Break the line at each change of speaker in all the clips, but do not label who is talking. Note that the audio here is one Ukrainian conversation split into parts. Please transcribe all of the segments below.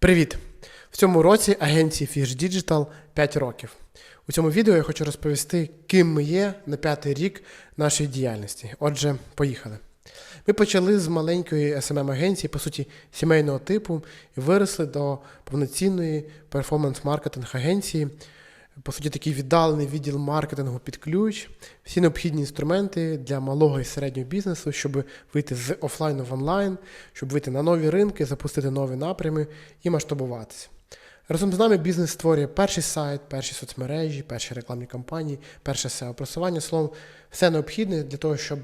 Привіт! В цьому році агенції Fish Digital 5 років. У цьому відео я хочу розповісти, ким ми є на п'ятий рік нашої діяльності. Отже, поїхали. Ми почали з маленької smm агенції по суті, сімейного типу, і виросли до повноцінної перформанс-маркетинг агенції. По суті, такий віддалений відділ маркетингу під ключ, всі необхідні інструменти для малого і середнього бізнесу, щоб вийти з офлайну в онлайн, щоб вийти на нові ринки, запустити нові напрями і масштабуватися. Разом з нами бізнес створює перший сайт, перші соцмережі, перші рекламні кампанії, перше SEO просування словом, все необхідне для того, щоб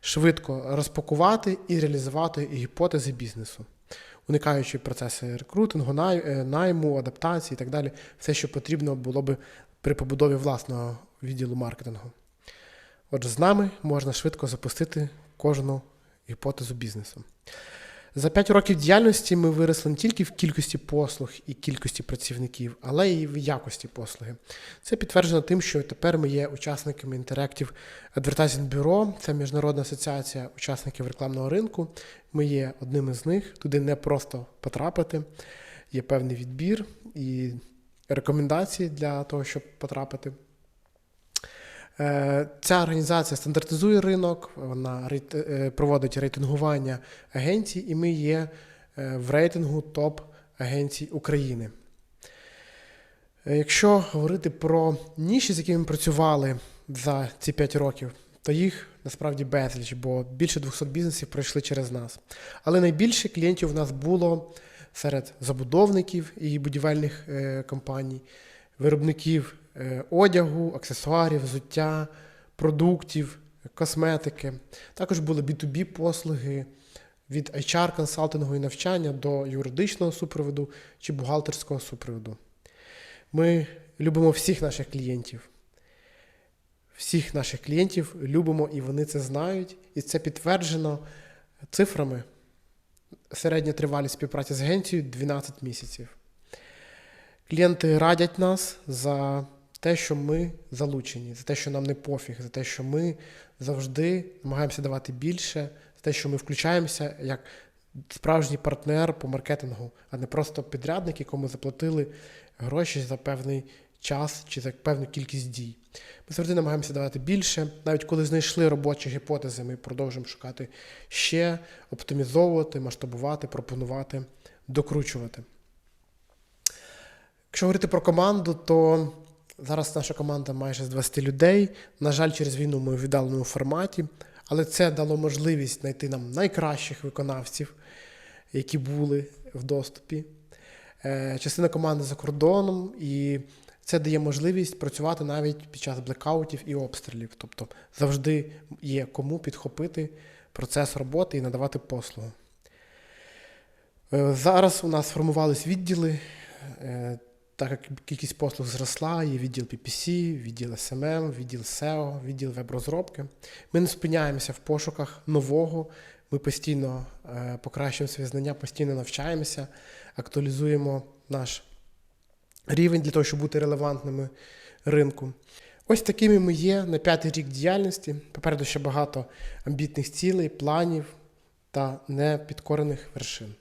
швидко розпакувати і реалізувати гіпотези бізнесу, уникаючи процеси рекрутингу, е, найму, адаптації і так далі, все, що потрібно було би при побудові власного відділу маркетингу. Отже, з нами можна швидко запустити кожну гіпотезу бізнесу. За 5 років діяльності ми виросли не тільки в кількості послуг і кількості працівників, але й в якості послуги. Це підтверджено тим, що тепер ми є учасниками Interactive Advertising Bureau, це міжнародна асоціація учасників рекламного ринку. Ми є одним із них. Туди не просто потрапити, є певний відбір і рекомендації для того, щоб потрапити. Е, Ця організація стандартизує ринок, вона е, проводить рейтингування агенцій, і ми є е, в рейтингу топ агенцій України. Якщо говорити про ніші, з якими ми працювали за ці 5 років, то їх насправді безліч, бо більше 200 бізнесів пройшли через нас. Але найбільше клієнтів у нас було серед забудовників і будівельних компаній, виробників одягу, аксесуарів, взуття, продуктів, косметики. Також були B2B послуги від HR консалтингу і навчання до юридичного супроводу чи бухгалтерського супроводу. Ми любимо всіх наших клієнтів. Всіх наших клієнтів любимо і вони це знають, і це підтверджено цифрами. Середня тривалість співпраці з агенцією 12 місяців. Клієнти радять нас за те, що ми залучені, за те, що нам не пофіг, за те, що ми завжди намагаємося давати більше, за те, що ми включаємося як справжній партнер по маркетингу, а не просто підрядник, якому заплатили гроші за певний час чи за певну кількість дій. Ми завжди намагаємося давати більше. Навіть коли знайшли робочі гіпотези, ми продовжуємо шукати ще, оптимізовувати, масштабувати, пропонувати, докручувати. Якщо говорити про команду, то зараз наша команда майже з 20 людей. На жаль, через війну ми у віддаленому форматі, але це дало можливість знайти нам найкращих виконавців, які були в доступі. Е, Частина команди за кордоном, і це дає можливість працювати навіть під час блекаутів і обстрілів. Тобто завжди є кому підхопити процес роботи і надавати послугу. Е, Зараз у нас сформувались відділи, е, так як кількість послуг зросла, є відділ PPC, відділ SMM, відділ SEO, відділ веб-розробки. Ми не спиняємося в пошуках нового. Ми постійно е, покращуємо свої знання, постійно навчаємося, актуалізуємо наш рівень для того, щоб бути релевантними ринку. Ось такими ми є на п'ятий рік діяльності. Попереду ще багато амбітних цілей, планів та непідкорених вершин.